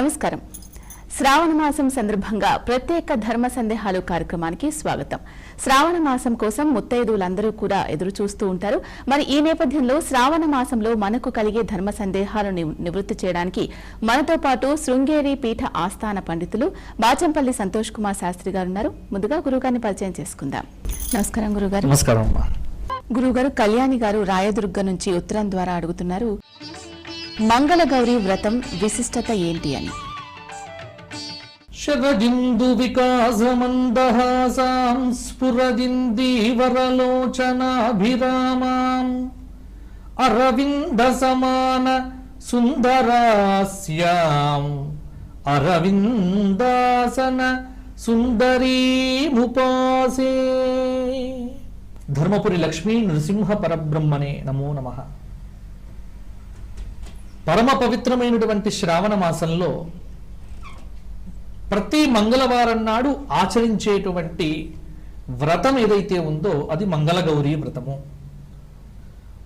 నమస్కారం. శ్రావణ మాసం సందర్భంగా ప్రత్యేక ధర్మ సందేహాలు కార్యక్రమానికి స్వాగతం. శ్రావణ మాసం కోసం ముత్తైదువులందరూ కూడా ఎదురు చూస్తూ ఉంటారు. మరి ఈ నేపథ్యంలో శ్రావణ మాసంలో మనకు కలిగే ధర్మ సందేహాలను నివ్- నివృత్తి చేయడానికి మనతో పాటు శృంగేరి పీఠ ఆస్థాన పండితులు బాచంపల్లి సంతోష్ కుమార్ శాస్త్రి గారు ఉన్నారు. ముందుగా గురుగారిని పరిచయం చేసుకుందాం. నమస్కారం గురుగారు నమస్కారం గురుగారు కళ్యాణి గారు రాయదుర్గ నుంచి ఉత్తరం ద్వారా అడుగుతున్నారు. మంగళగౌరి వ్రతం విశిష్టత ఏంటి అని? శరదిందు వికాసమందహాసాం స్ఫురదిందీవరలోచనాభిరామాం. అరవింద సమాన సుందరాస్యాం. అరవిందాసన సుందరీముపాసే. ధర్మపురి లక్ష్మీ నృసింహ పరబ్రహ్మనే నమో నమః. పరమ పవిత్రమైనటువంటి శ్రావణ మాసంలో ప్రతి మంగళవారం నాడు ఆచరించేటువంటి వ్రతం ఏదైతే ఉందో అది మంగళగౌరీ వ్రతము.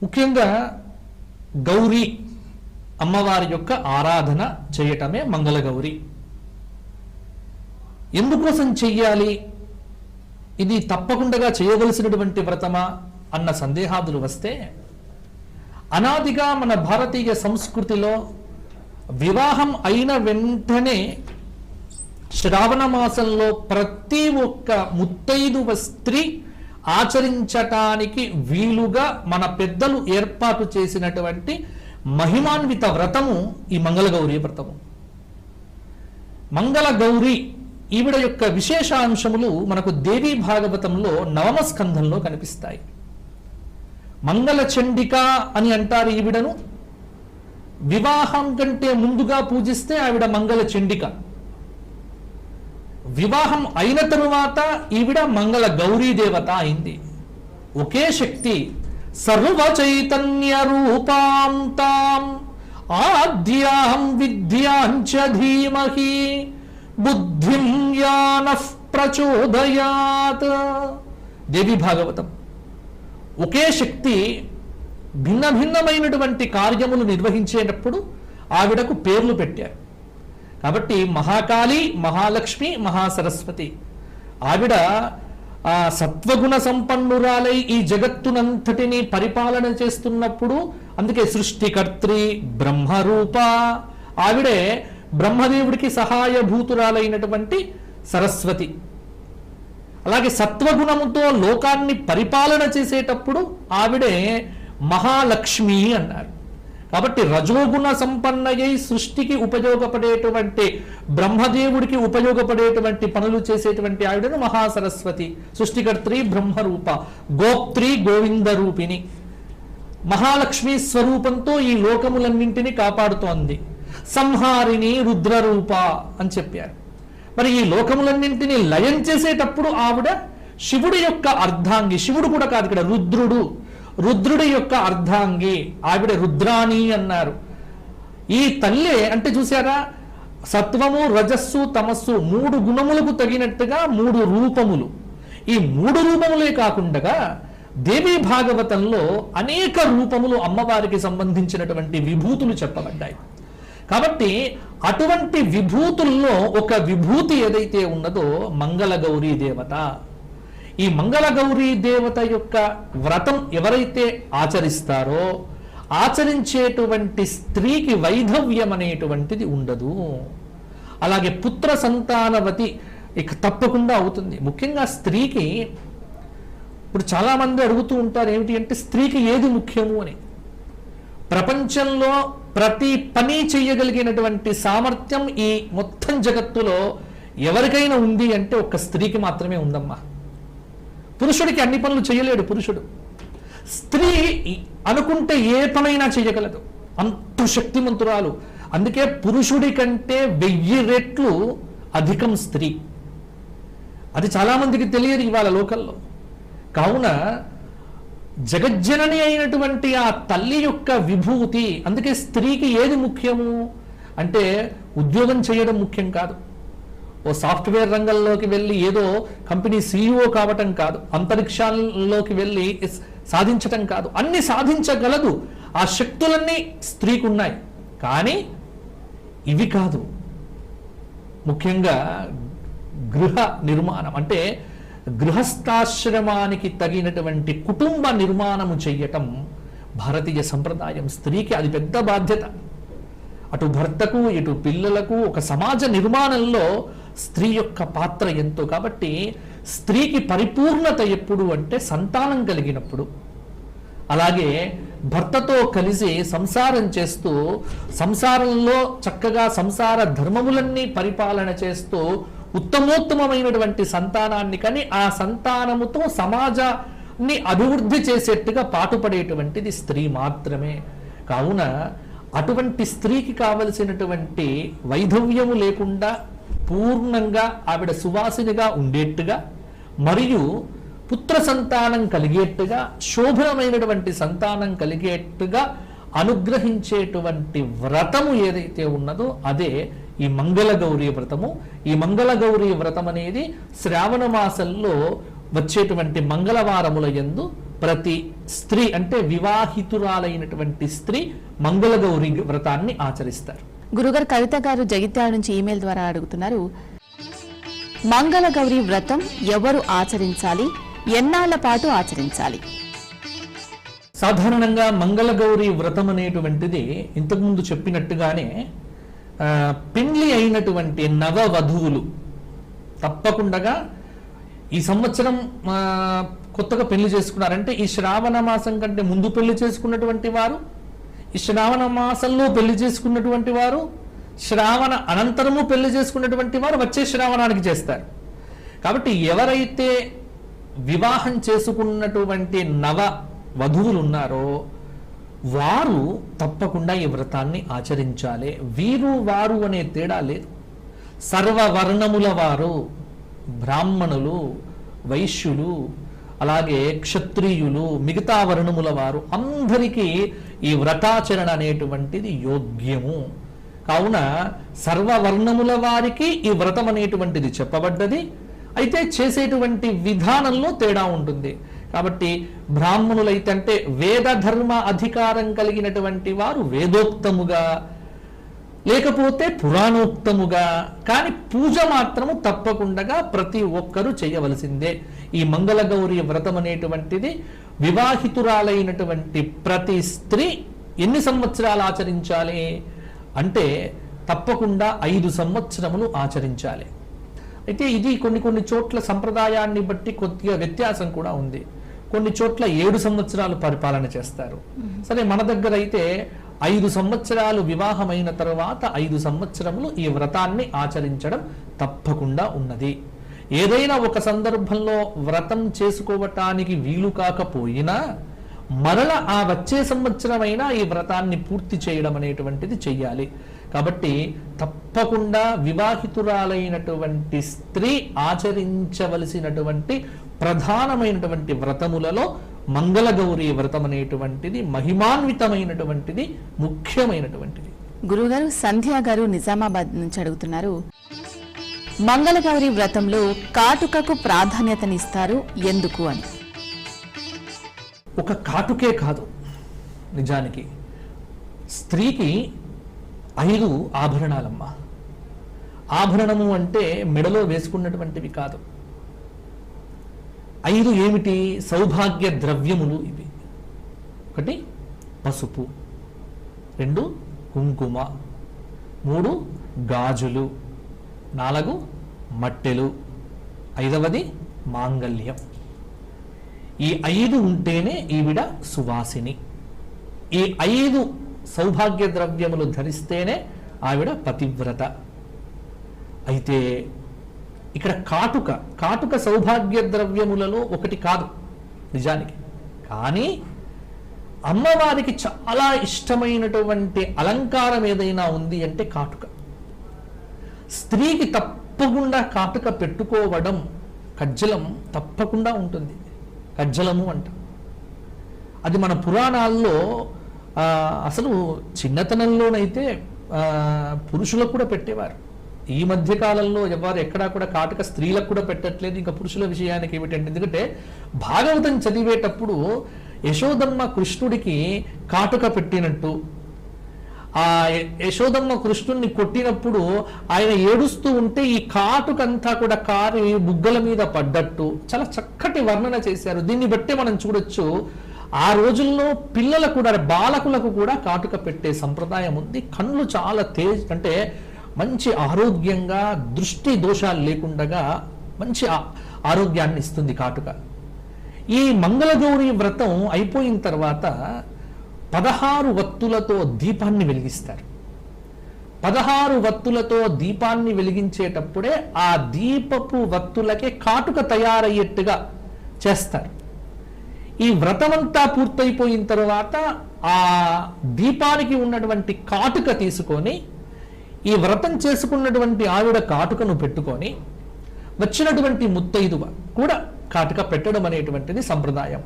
ముఖ్యంగా గౌరీ అమ్మవారి యొక్క ఆరాధన చేయటమే మంగళగౌరి. ఎందుకోసం చెయ్యాలి? ఇది తప్పకుండా చేయవలసినటువంటి వ్రతమా? అన్న సందేహాదులు వస్తే అనాదిగా మన భారతీయ సంస్కృతిలో వివాహం అయిన వెంటనే శ్రావణ మాసంలో ప్రతి ఒక్క ముత్తైదువ స్త్రీ ఆచరించటానికి వీలుగా మన పెద్దలు ఏర్పాటు చేసినటువంటి మహిమాన్విత వ్రతము ఈ మంగళగౌరీ వ్రతము. మంగళ గౌరి ఈవిడ యొక్క విశేషాంశములు మనకు దేవీ భాగవతంలో నవమ స్కంధంలో కనిపిస్తాయి. మంగళ చండిక అని అంటారు ఈవిడను. వివాహం కంటే ముందుగా పూజిస్తే ఆవిడ మంగళ చండిక వివాహం అయిన తరువాత ఈవిడ మంగళ గౌరీ దేవత అయింది. ఒకే శక్తి సర్వ చైతన్య రూపాం తాం ఆద్యాం విద్యాంచ ధీమహి బుద్ధిం యానః ప్రచోదయాత్. దేవి భాగవతం. ఒకే శక్తి భిన్న భిన్నమైనటువంటి కార్యములు నిర్వహించేటప్పుడు ఆవిడకు పేర్లు పెట్టారు. కాబట్టి మహాకాళి మహాలక్ష్మి మహాసరస్వతి. ఆవిడ ఆ సత్వగుణ సంపన్నురాలై ఈ జగత్తునంతటిని పరిపాలన చేస్తున్నప్పుడు అందుకే సృష్టికర్త్రి బ్రహ్మరూప ఆవిడే బ్రహ్మదేవుడికి సహాయభూతురాలైనటువంటి సరస్వతి. అలాగే సత్వగుణముతో లోకాన్ని పరిపాలన చేసేటప్పుడు ఆవిడే మహాలక్ష్మి అన్నారు. కాబట్టి రజోగుణ సంపన్నయై సృష్టికి ఉపయోగపడేటువంటి బ్రహ్మదేవుడికి ఉపయోగపడేటువంటి పనులు చేసేటువంటి ఆవిడను మహాసరస్వతి సృష్టికర్త్రి బ్రహ్మరూప గోప్త్రి గోవింద రూపిణి మహాలక్ష్మి స్వరూపంతో ఈ లోకములన్నింటినీ కాపాడుతోంది. సంహారిణి రుద్రరూప అని చెప్పారు. మరి ఈ లోకములన్నింటినీ లయం చేసేటప్పుడు ఆవిడ శివుడి యొక్క అర్ధాంగి శివుడు కూడా కాదు ఇక్కడ రుద్రుడు రుద్రుడి యొక్క అర్ధాంగి ఆవిడ రుద్రాణి అన్నారు. ఈ తల్లే అంటే చూసారా సత్వము రజస్సు తమస్సు మూడు గుణములకు తగినట్టుగా మూడు రూపములు. ఈ మూడు రూపములే కాకుండా దేవీ భాగవతంలో అనేక రూపములు అమ్మవారికి సంబంధించినటువంటి విభూతులు చెప్పబడ్డాయి. కాబట్టి అటువంటి విభూతుల్లో ఒక విభూతి ఏదైతే ఉన్నదో మంగళగౌరీ దేవత. ఈ మంగళగౌరీ దేవత యొక్క వ్రతం ఎవరైతే ఆచరిస్తారో ఆచరించేటువంటి స్త్రీకి వైధవ్యం అనేటువంటిది ఉండదు. అలాగే పుత్ర సంతానవతి ఇక తప్పకుండా అవుతుంది. ముఖ్యంగా స్త్రీకి ఇప్పుడు చాలామంది అడుగుతూ ఉంటారు ఏమిటి అంటే స్త్రీకి ఏది ముఖ్యము అని. ప్రపంచంలో ప్రతి పని చేయగలిగినటువంటి సామర్థ్యం ఈ మొత్తం జగత్తులో ఎవరికైనా ఉంది అంటే ఒక్క స్త్రీకి మాత్రమే ఉందమ్మా. పురుషుడికి అన్ని పనులు చేయలేడు పురుషుడు. స్త్రీ అనుకుంటే ఏ పనైనా చేయగలదు. అంత శక్తిమంతురాలు. అందుకే పురుషుడి కంటే వెయ్యి రెట్లు అధికం స్త్రీ. అది చాలామందికి తెలియదు ఇవాళ లోకల్లో. కావున జగజ్జనని అయినటువంటి ఆ తల్లి యొక్క విభూతి అందుకే స్త్రీకి ఏది ముఖ్యము? అంటే ఉద్యోగం చేయడం ముఖ్యం కాదు. ఓ సాఫ్ట్వేర్ రంగంలోకి వెళ్ళి ఏదో కంపెనీ సీఈఓ కావటం కాదు. అంతరిక్షాల్లోకి వెళ్ళి సాధించటం కాదు. అన్ని సాధించగలదు. ఆ శక్తులన్నీ స్త్రీకి ఉన్నాయి కానీ ఇవి కాదు. ముఖ్యంగా గృహ నిర్మాణం. అంటే గృహస్థాశ్రమానికి తగినటువంటి కుటుంబ నిర్మాణము చెయ్యటం భారతీయ సంప్రదాయం స్త్రీకి అది పెద్ద బాధ్యత. అటు భర్తకు ఇటు పిల్లలకు ఒక సమాజ నిర్మాణంలో స్త్రీ యొక్క పాత్ర ఎంతో కాబట్టి స్త్రీకి పరిపూర్ణత ఎప్పుడు అంటే సంతానం కలిగినప్పుడు. అలాగే భర్తతో కలిసి సంసారం చేస్తూ సంసారంలో చక్కగా సంసార ధర్మములన్నీ పరిపాలన చేస్తూ ఉత్తమోత్తమమైనటువంటి సంతానాన్ని కానీ ఆ సంతానముతో సమాజాన్ని అభివృద్ధి చేసేట్టుగా పాటుపడేటువంటిది స్త్రీ మాత్రమే. కావున అటువంటి స్త్రీకి కావలసినటువంటి వైధవ్యము లేకుండా పూర్ణంగా ఆవిడ సువాసినిగా ఉండేట్టుగా మరియు పుత్ర సంతానం కలిగేట్టుగా శోభనమైనటువంటి సంతానం కలిగేట్టుగా అనుగ్రహించేటువంటి వ్రతము ఏదైతే ఉన్నదో అదే ఈ మంగళగౌరీ వ్రతము. ఈ మంగళగౌరీ వ్రతం అనేది శ్రావణ మాసంలో వచ్చేటువంటి మంగళవారముల ఎందు ప్రతి స్త్రీ అంటే వివాహితురాలైనటువంటి స్త్రీ మంగళ గౌరీ వ్రతాన్ని ఆచరిస్తారు. గురుగారు కవిత గారు జగిత్యాల నుంచి ఈమెయిల్ ద్వారా అడుగుతున్నారు. మంగళగౌరి వ్రతం ఎవరు ఆచరించాలి? ఎన్నాళ్ళ పాటు ఆచరించాలి? సాధారణంగా మంగళగౌరి వ్రతం అనేటువంటిది ఇంతకుముందు చెప్పినట్టుగానే పెండ్లి అయినటువంటి నవ వధువులు తప్పకుండా ఈ సంవత్సరం కొత్తగా పెళ్ళి చేసుకున్నారంటే ఈ శ్రావణ మాసం కంటే ముందు పెళ్ళి చేసుకున్నటువంటి వారు ఈ శ్రావణ మాసంలో పెళ్ళి చేసుకున్నటువంటి వారు శ్రావణ అనంతరము పెళ్ళి చేసుకున్నటువంటి వారు వచ్చే శ్రావణానికి చేస్తారు. కాబట్టి ఎవరైతే వివాహం చేసుకున్నటువంటి నవ వధువులు ఉన్నారో వారు తప్పకుండా ఈ వ్రతాన్ని ఆచరించాలి. వీరు వారు అనే తేడా లేదు. సర్వవర్ణముల వారు బ్రాహ్మణులు వైశ్యులు అలాగే క్షత్రియులు మిగతా వర్ణముల వారు అందరికీ ఈ వ్రతాచరణ అనేటువంటిది యోగ్యము. కావున సర్వవర్ణముల వారికి ఈ వ్రతం అనేటువంటిది చెప్పబడ్డది. అయితే చేసేటువంటి విధానంలో తేడా ఉంటుంది. కాబట్టి బ్రాహ్మణులైతే అంటే వేద ధర్మ అధికారం కలిగినటువంటి వారు వేదోక్తముగా లేకపోతే పురాణోక్తముగా కానీ పూజ మాత్రము తప్పకుండా ప్రతి ఒక్కరూ చేయవలసిందే. ఈ మంగళగౌరి వ్రతం అనేటువంటిది వివాహితురాలైనటువంటి ప్రతి స్త్రీ ఎన్ని సంవత్సరాలు ఆచరించాలి అంటే తప్పకుండా ఐదు సంవత్సరములు ఆచరించాలి. అయితే ఇది కొన్ని కొన్ని చోట్ల సంప్రదాయాన్ని బట్టి కొద్దిగా వ్యత్యాసం కూడా ఉంది. కొన్ని చోట్ల ఏడు సంవత్సరాలు పరిపాలన చేస్తారు. సరే మన దగ్గర అయితే ఐదు సంవత్సరాలు వివాహమైన తర్వాత ఐదు సంవత్సరములు ఈ వ్రతాన్ని ఆచరించడం తప్పకుండా ఉన్నది. ఏదైనా ఒక సందర్భంలో వ్రతం చేసుకోవటానికి వీలు కాకపోయినా మరల ఆ వచ్చే సంవత్సరమైనా ఈ వ్రతాన్ని పూర్తి చేయడం అనేటువంటిది చెయ్యాలి. కాబట్టి తప్పకుండా వివాహితురాలైనటువంటి స్త్రీ ఆచరించవలసినటువంటి ప్రధానమైనటువంటి వ్రతములలో మంగళగౌరి వ్రతం అనేటువంటిది మహిమాన్వితమైనటువంటిది ముఖ్యమైనటువంటిది. గురుగారు సంధ్య గారు నిజామాబాద్ నుంచి అడుగుతున్నారు. మంగళగౌరి వ్రతంలో కాటుకకు ప్రాధాన్యతనిస్తారు ఎందుకు అని. ఒక కాటుకే కాదు నిజానికి. స్త్రీకి ఐదు ఆభరణాలమ్మా. ఆభరణము అంటే మెడలో వేసుకున్నటువంటివి కాదు. ఐదు ఏమిటి? సౌభాగ్య ద్రవ్యములు ఇవి. ఒకటి పసుపు. రెండు కుంకుమ. మూడు గాజులు. నాలుగు మట్టెలు. ఐదవది మాంగల్యం ఈ ఐదు ఉంటేనే ఈవిడ సువాసిని. ఈ ఐదు సౌభాగ్య ద్రవ్యములు ధరిస్తేనే ఆవిడ పతివ్రత. అయితే ఇక్కడ కాటుక కాటుక సౌభాగ్య ద్రవ్యములలో ఒకటి కాదు నిజానికి. కానీ అమ్మవారికి చాలా ఇష్టమైనటువంటి అలంకారం ఏదైనా ఉంది అంటే కాటుక. స్త్రీకి తప్పకుండా కాటుక పెట్టుకోవడం కజ్జలం తప్పకుండా ఉంటుంది. కజ్జలము అంట. అది మన పురాణాల్లో అసలు చిన్నతనంలోనైతే పురుషులకు కూడా పెట్టేవారు. ఈ మధ్య కాలంలో ఎవరు ఎక్కడా కూడా కాటుక స్త్రీలకు కూడా పెట్టట్లేదు ఇంకా పురుషుల విషయానికి ఏమిటంటే ఎందుకంటే భాగవతం చదివేటప్పుడు యశోదమ్మ కృష్ణుడికి కాటుక పెట్టినట్టు. ఆ యశోదమ్మ కృష్ణుణ్ణి కొట్టినప్పుడు ఆయన ఏడుస్తూ ఉంటే ఈ కాటుకంతా కూడా కారి బుగ్గల మీద పడ్డట్టు. చాలా చక్కటి వర్ణన చేశారు. దీన్ని బట్టే మనం చూడొచ్చు. ఆ రోజుల్లో పిల్లలకు కూడా బాలకులకు కూడా కాటుక పెట్టే సంప్రదాయం ఉంది. కళ్ళు చాలా తేజ్ అంటే మంచి ఆరోగ్యంగా దృష్టి దోషాలు లేకుండా మంచి ఆరోగ్యాన్ని ఇస్తుంది కాటుక. ఈ మంగళగౌరి వ్రతం అయిపోయిన తర్వాత పదహారు వత్తులతో దీపాన్ని వెలిగిస్తారు. పదహారు వత్తులతో దీపాన్ని వెలిగించేటప్పుడే ఆ దీపపు వత్తులకే కాటుక తయారయ్యేట్టుగా చేస్తారు. ఈ వ్రతమంతా పూర్తయిపోయిన తర్వాత ఆ దీపానికి ఉన్నటువంటి కాటుక తీసుకొని ఈ వ్రతం చేసుకున్నటువంటి ఆవిడ కాటుకను పెట్టుకొని వచ్చినటువంటి ముత్తైదువ కూడా కాటుక పెట్టడం అనేటువంటిది సంప్రదాయం.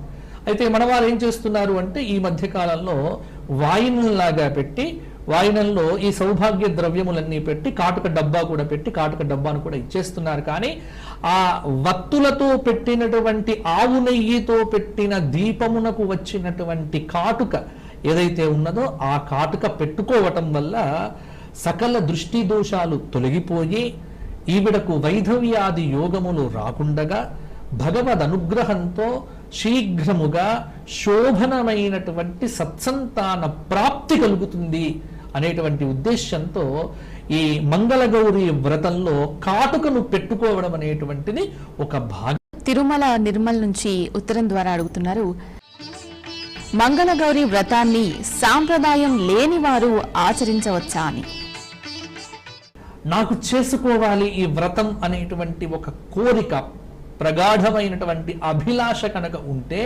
అయితే మనవారు ఏం చేస్తున్నారు అంటే ఈ మధ్య కాలంలో వాయినంలాగా పెట్టి వాయినంలో ఈ సౌభాగ్య ద్రవ్యములన్నీ పెట్టి కాటుక డబ్బా కూడా పెట్టి కాటుక డబ్బాను కూడా ఇచ్చేస్తున్నారు. కానీ ఆ వత్తులతో పెట్టినటువంటి ఆవు నెయ్యితో పెట్టిన దీపమునకు వచ్చినటువంటి కాటుక ఏదైతే ఉన్నదో ఆ కాటుక పెట్టుకోవటం వల్ల సకల దృష్టి దోషాలు తొలగిపోయి ఈవిడకు వైధవ్యాది యోగములు రాకుండగా భగవద్ అనుగ్రహంతో శీఘ్రముగా శోభనమైనటువంటి సత్సంతాన ప్రాప్తి కలుగుతుంది అనేటువంటి ఉద్దేశంతో ఈ మంగళగౌరి వ్రతంలో కాటుకను పెట్టుకోవడం అనేటువంటిది ఒక భాగం. తిరుమల నిర్మల్ నుంచి ఉత్తరం ద్వారా అడుగుతున్నారు. మంగళగౌరి వ్రతాన్ని సాంప్రదాయం లేని వారు ఆచరించవచ్చా అని. నాకు చేసుకోవాలి ఈ వ్రతం అనేటువంటి ఒక కోరిక ప్రగాఢమైనటువంటి అభిలాష కనుక ఉంటే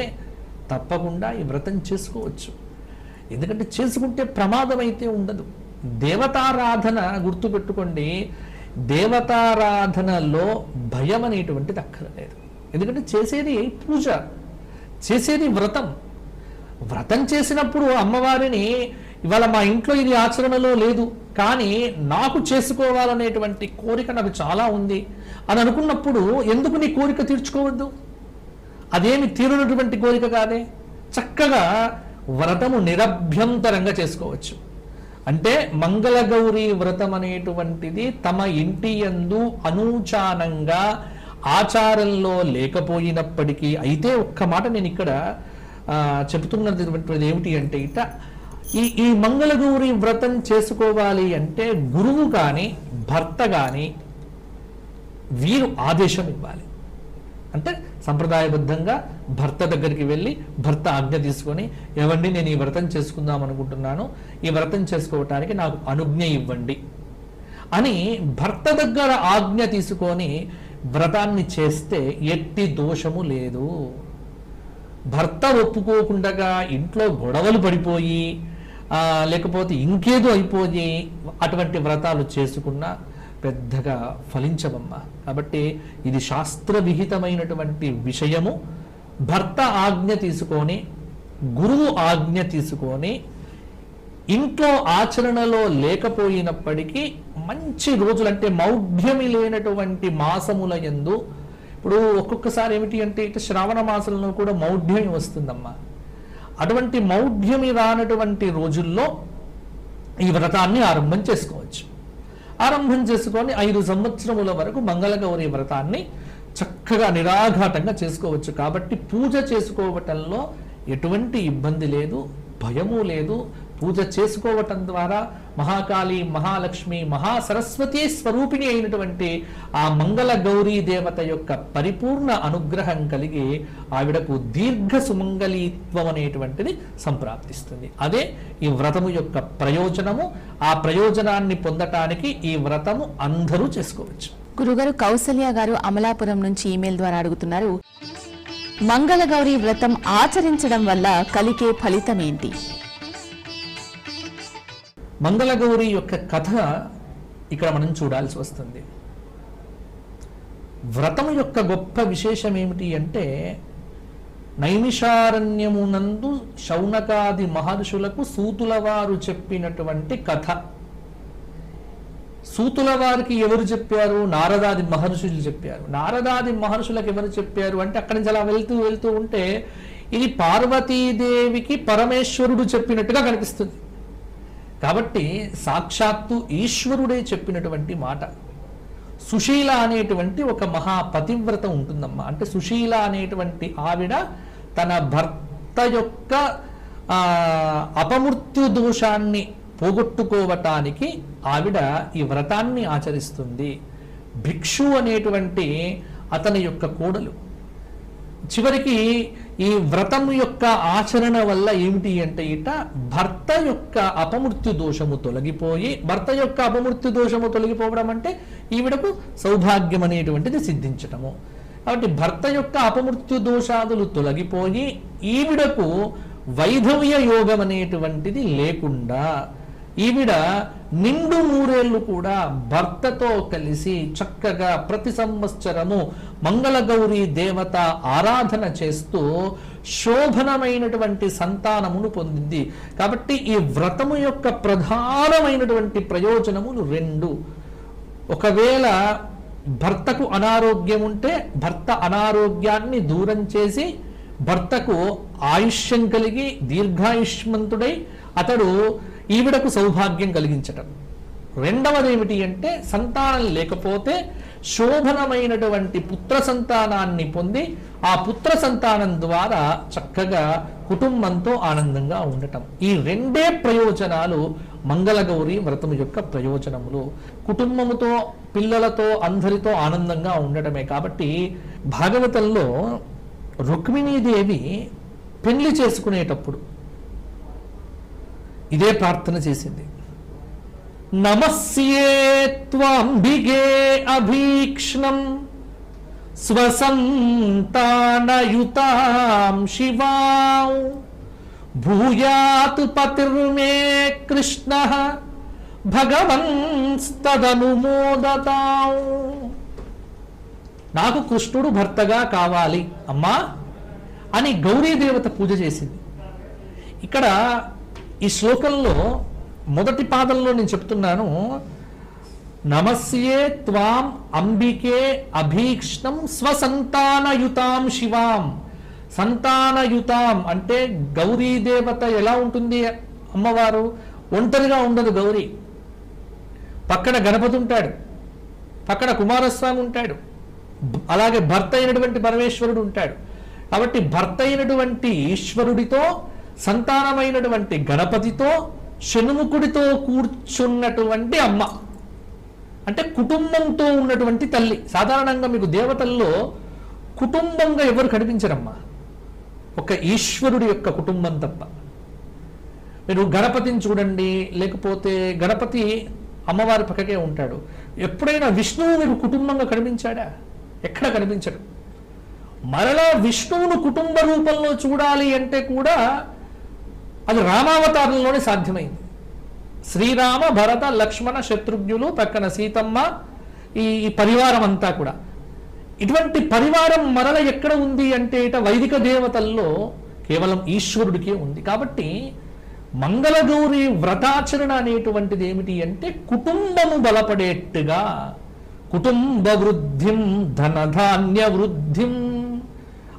తప్పకుండా ఈ వ్రతం చేసుకోవచ్చు. ఎందుకంటే చేసుకుంటే ప్రమాదం అయితే ఉండదు. దేవతారాధన గుర్తుపెట్టుకోండి దేవతారాధనలో భయం అనేటువంటిది అక్కర్లేదు. ఎందుకంటే చేసేది పూజ చేసేది వ్రతం. వ్రతం చేసినప్పుడు అమ్మవారిని ఇవాళ మా ఇంట్లో ఇది ఆచరణలో లేదు కానీ నాకు చేసుకోవాలనేటువంటి కోరిక నాకు చాలా ఉంది. అని అనుకున్నప్పుడు ఎందుకు నీ కోరిక తీర్చుకోవద్దు? అదేమి తీరునటువంటి కోరిక కాదే? చక్కగా వ్రతము నిరభ్యంతరంగా చేసుకోవచ్చు. అంటే మంగళగౌరి వ్రతం అనేటువంటిది తమ ఇంటి యందు అనూచానంగా ఆచారంలో లేకపోయినప్పటికీ అయితే ఒక్క మాట నేను ఇక్కడ చెబుతున్నటువంటిది ఏమిటి అంటే ఇట ఈ ఈ మంగళగౌరి వ్రతం చేసుకోవాలి అంటే గురువు కానీ భర్త కానీ వీరు ఆదేశం ఇవ్వాలి. అంటే సంప్రదాయబద్ధంగా భర్త దగ్గరికి వెళ్ళి భర్త ఆజ్ఞ తీసుకొని ఏవండి నేను ఈ వ్రతం చేసుకుందాం అనుకుంటున్నాను. ఈ వ్రతం చేసుకోవటానికి నాకు అనుజ్ఞ ఇవ్వండి. అని భర్త దగ్గర ఆజ్ఞ తీసుకొని వ్రతాన్ని చేస్తే ఎట్టి దోషము లేదు. భర్త ఒప్పుకోకుండా ఇంట్లో గొడవలు పడిపోయి లేకపోతే ఇంకేదో అయిపోయి అటువంటి వ్రతాలు చేసుకున్నా పెద్దగా ఫలించవమ్మా. కాబట్టి ఇది శాస్త్ర విహితమైనటువంటి విషయము. భర్త ఆజ్ఞ తీసుకొని గురువు ఆజ్ఞ తీసుకొని ఇంట్లో ఆచరణలో లేకపోయినప్పటికీ మంచి రోజులు అంటే మౌఢ్యమి లేనటువంటి మాసముల యందు ఇప్పుడు ఒక్కొక్కసారి ఏమిటి అంటే ఇటు శ్రావణ మాసంలో కూడా మౌఢ్యమి వస్తుందమ్మా. అటువంటి మౌఢ్యమి రానటువంటి రోజుల్లో ఈ వ్రతాన్ని ఆరంభం చేసుకోవచ్చు. ఆరంభం చేసుకొని ఐదు సంవత్సరముల వరకు మంగళగౌరి వ్రతాన్ని చక్కగా నిరాఘాటంగా చేసుకోవచ్చు. కాబట్టి పూజ చేసుకోవటంలో ఎటువంటి ఇబ్బంది లేదు భయము లేదు. పూజ చేసుకోవటం ద్వారా మహాకాళి మహాలక్ష్మి మహాసరస్వతి స్వరూపిణి అయినటువంటి ఆ మంగళ గౌరీ దేవత యొక్క పరిపూర్ణ అనుగ్రహం కలిగి ఆవిడకు దీర్ఘ సుమంగళీత్వం అనేటువంటిది సంప్రాప్తిస్తుంది. అదే ఈ వ్రతము యొక్క ప్రయోజనము. ఆ ప్రయోజనాన్ని పొందటానికి ఈ వ్రతము అందరూ చేసుకోవచ్చు. గురుగారు కౌసల్య గారు అమలాపురం నుంచి ఈమెయిల్ ద్వారా అడుగుతున్నారు. మంగళగౌరి వ్రతం ఆచరించడం వల్ల కలిగే ఫలితం ఏంటి? మంగళగౌరి యొక్క కథ ఇక్కడ మనం చూడాల్సి వస్తుంది. వ్రతం యొక్క గొప్ప విశేషం ఏమిటి అంటే నైమిషారణ్యమునందు శౌనకాది మహర్షులకు సూతుల వారు చెప్పినటువంటి కథ. సూతుల వారికి ఎవరు చెప్పారు? నారదాది మహర్షులు చెప్పారు. నారదాది మహర్షులకు ఎవరు చెప్పారు? అంటే అక్కడి నుంచి అలా వెళ్తూ వెళ్తూ ఉంటే ఇది పార్వతీదేవికి పరమేశ్వరుడు చెప్పినట్టుగా కనిపిస్తుంది. కాబట్టి సాక్షాత్తు ఈశ్వరుడే చెప్పినటువంటి మాట. సుశీల అనేటువంటి ఒక మహా పతివ్రత ఉంటుందమ్మా. అంటే సుశీల అనేటువంటి ఆవిడ తన భర్త యొక్క అపమృత్యు దోషాన్ని పోగొట్టుకోవటానికి ఆవిడ ఈ వ్రతాన్ని ఆచరిస్తుంది. భిక్షు అనేటువంటి అతని యొక్క కోడలు. చివరికి ఈ వ్రతం యొక్క ఆచరణ వల్ల ఏమిటి అంటే ఇట భర్త యొక్క అపమృత్యు దోషము తొలగిపోయి భర్త యొక్క అపమృత్యు దోషము తొలగిపోవడం అంటే ఈవిడకు సౌభాగ్యం అనేటువంటిది సిద్ధించటము. కాబట్టి భర్త యొక్క అపమృత్యు దోషాదులు తొలగిపోయి ఈవిడకు వైధవ్య యోగం అనేటువంటిది లేకుండా ఈవిడ నిండు మూరేళ్ళు కూడా భర్తతో కలిసి చక్కగా ప్రతి సంవత్సరము మంగళగౌరి దేవత ఆరాధన చేస్తూ శోభనమైనటువంటి సంతానమును పొందింది. కాబట్టి ఈ వ్రతము యొక్క ప్రధానమైనటువంటి ప్రయోజనములు రెండు. ఒకవేళ భర్తకు అనారోగ్యం ఉంటే భర్త అనారోగ్యాన్ని దూరం చేసి భర్తకు ఆయుష్యం కలిగి దీర్ఘాయుష్మంతుడై అతడు ఈవిడకు సౌభాగ్యం కలిగించటం. రెండవది ఏమిటి అంటే సంతానం లేకపోతే శోభనమైనటువంటి పుత్ర సంతానాన్ని పొంది ఆ పుత్ర సంతానం ద్వారా చక్కగా కుటుంబంతో ఆనందంగా ఉండటం. ఈ రెండే ప్రయోజనాలు మంగళగౌరి వ్రతం యొక్క ప్రయోజనములు. కుటుంబముతో పిల్లలతో అందరితో ఆనందంగా ఉండటమే కాబట్టి భాగవతంలో రుక్మిణీదేవి పెళ్ళి చేసుకునేటప్పుడు ఇదే ప్రార్థన చేసింది. నమస్యే త్వాంబిగే అభీక్ష్ణం స్వసంతానయుతాం శివాం. భూయాత్ పతిర్మే కృష్ణ భగవన్స్తదనుమోదతాం నాకు కృష్ణుడు భర్తగా కావాలి అమ్మా అని గౌరీదేవత పూజ చేసింది. ఇక్కడ ఈ శ్లోకంలో మొదటి పాదంలో నేను చెప్తున్నాను నమస్యే త్వాం అంబికే అభీక్ష్ణం స్వసంతానయుతాం శివాం. సంతానయుతాం అంటే గౌరీ దేవత ఎలా ఉంటుంది అమ్మవారు? ఒంటరిగా ఉండదు గౌరీ. పక్కన గణపతి ఉంటాడు పక్కన కుమారస్వామి ఉంటాడు అలాగే భర్త అయినటువంటి పరమేశ్వరుడు ఉంటాడు. కాబట్టి భర్త అయినటువంటి ఈశ్వరుడితో సంతానమైనటువంటి గణపతితో షణ్ముఖుడితో కూర్చున్నటువంటి అమ్మ. అంటే కుటుంబంతో ఉన్నటువంటి తల్లి. సాధారణంగా మీకు దేవతల్లో కుటుంబంగా ఎవరు కనిపించరమ్మా? ఒక ఈశ్వరుడి యొక్క కుటుంబం తప్ప. మీరు గణపతిని చూడండి లేకపోతే గణపతి అమ్మవారి పక్కకే ఉంటాడు. ఎప్పుడైనా విష్ణువు మీరు కుటుంబంగా కనిపించాడా? ఎక్కడ కనిపించడు. మరలా విష్ణువును కుటుంబ రూపంలో చూడాలి అంటే కూడా అది రామావతారంలోనే సాధ్యమైంది. శ్రీరామ భరత లక్ష్మణ శత్రుఘ్నులు పక్కన సీతమ్మ ఈ పరివారం అంతా కూడా. ఇటువంటి పరివారం మరల ఎక్కడ ఉంది అంటే ఇట వైదిక దేవతల్లో కేవలం ఈశ్వరుడికే ఉంది. కాబట్టి మంగళగౌరి వ్రతాచరణ అనేటువంటిది ఏమిటి అంటే కుటుంబము బలపడేట్టుగా కుటుంబ వృద్ధిం ధనధాన్య వృద్ధిం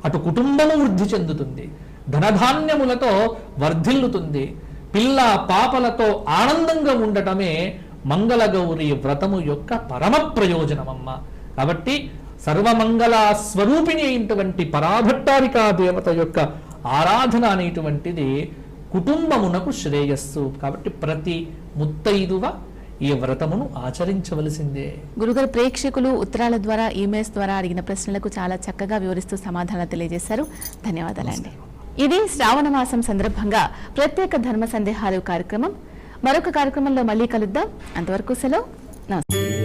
అటు కుటుంబము వృద్ధి చెందుతుంది. ధనధాన్యములతో వర్ధిల్లుతుంది. పిల్ల పాపలతో ఆనందంగా ఉండటమే మంగళగౌరి వ్రతము యొక్క పరమ ప్రయోజనమమ్మ. కాబట్టి సర్వమంగళ స్వరూపిణి అయినటువంటి పరాభట్టారికా దేవత యొక్క ఆరాధన అనేటువంటిది కుటుంబమునకు శ్రేయస్సు. కాబట్టి ప్రతి ముత్తైదువ ఈ వ్రతమును ఆచరించవలసిందే. గురుగారు ప్రేక్షకులు ఉత్తరాల ద్వారా ఈమెయిల్స్ ద్వారా అడిగిన ప్రశ్నలకు చాలా చక్కగా వివరిస్తూ సమాధానాలు తెలియజేశారు. ధన్యవాదాలండి. ఇది శ్రావణ మాసం సందర్భంగా ప్రత్యేక ధర్మ సందేహాలు కార్యక్రమం. మరొక కార్యక్రమంలో మళ్ళీ కలుద్దాం. అంతవరకు సెలవు. నమస్తే.